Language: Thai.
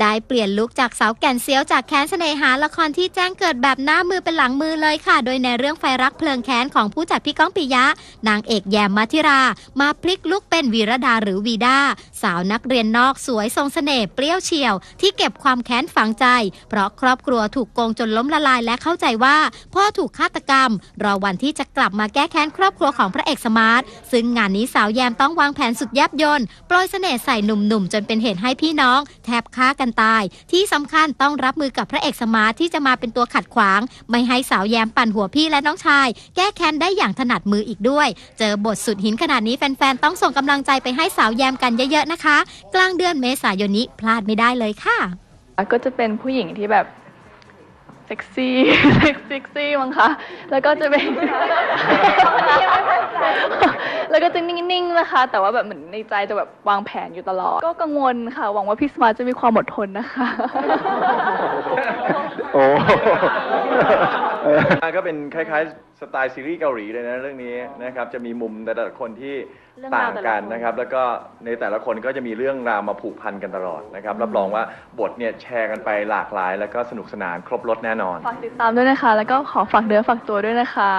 ได้เปลี่ยนลุคจากสาวแก่นเซียวจากแค้นเสน่หาละครที่แจ้งเกิดแบบหน้ามือเป็นหลังมือเลยค่ะ โดยในเรื่องไฟรักเพลิงแค้นของผู้จัดพี่ก้องปิยะ นางเอกแยมมัธิรา มาพลิกลุคเป็นวีรดาหรือวีดาสาวนักเรียนนอกสวยทรงเสน่ห์เปรี้ยวเฉียว ที่เก็บความแค้นฝังใจ เพราะครอบครัวถูกโกงจนล้มละลายและเข้าใจว่า พ่อถูกฆาตกรรม รอวันที่จะกลับมาแก้แค้นครอบครัวของพระเอกสมาร์ทซึ่งงานนี้สาวแยมต้องวางแผนสุดยับยนต์โปรยเสน่ห์ใส่หนุ่มๆจนเป็นเหตุให้พี่น้อง แทบฆ่ากันตาย ที่สำคัญต้องรับมือกับพระเอกสมาร์ทที่จะมาเป็นตัวขัดขวาง ไม่ให้สาวแยมปั่นหัวพี่และน้องชาย แก้แค้นได้อย่างถนัดมืออีกด้วย เจอบทสุดหินขนาดนี้แฟนๆต้องส่งกำลังใจไปให้สาวแยมกันเยอะๆนะคะ กลางเดือนเมษายนนี้พลาดไม่ได้เลยค่ะ ก็จะเป็นผู้หญิงที่แบบเซ็กซี่เซ็กซี่มั้งคะ แล้วก็จะเป็น แล้วก็จะนิ่งๆนะคะ แต่ว่าแบบเหมือนในใจจะแบบวางแผนอยู่ตลอด ก็กังวลค่ะ หวังว่าพี่สมาร์ทจะมีความอดทนนะคะ โอ้ ก็เป็นคล้ายๆ สไตล์ซีรีส์เกาหลีเลยนะเรื่องนี้นะครับ จะมีมุมแต่ละคนที่เรื่องต่ารางวแต่ละกันคนนะครับ แล้วก็ในแต่ละคนก็จะมีเรื่องราวมาผูกพันกันตลอดนะครับ รับรองว่าบทเนี่ยแชร์กันไปหลากหลาย แล้วก็สนุกสนานครบรถแน่นอน ฝากติดตามด้วยนะคะ แล้วก็ขอฝากเนื้อฝากตัวด้วยนะคะ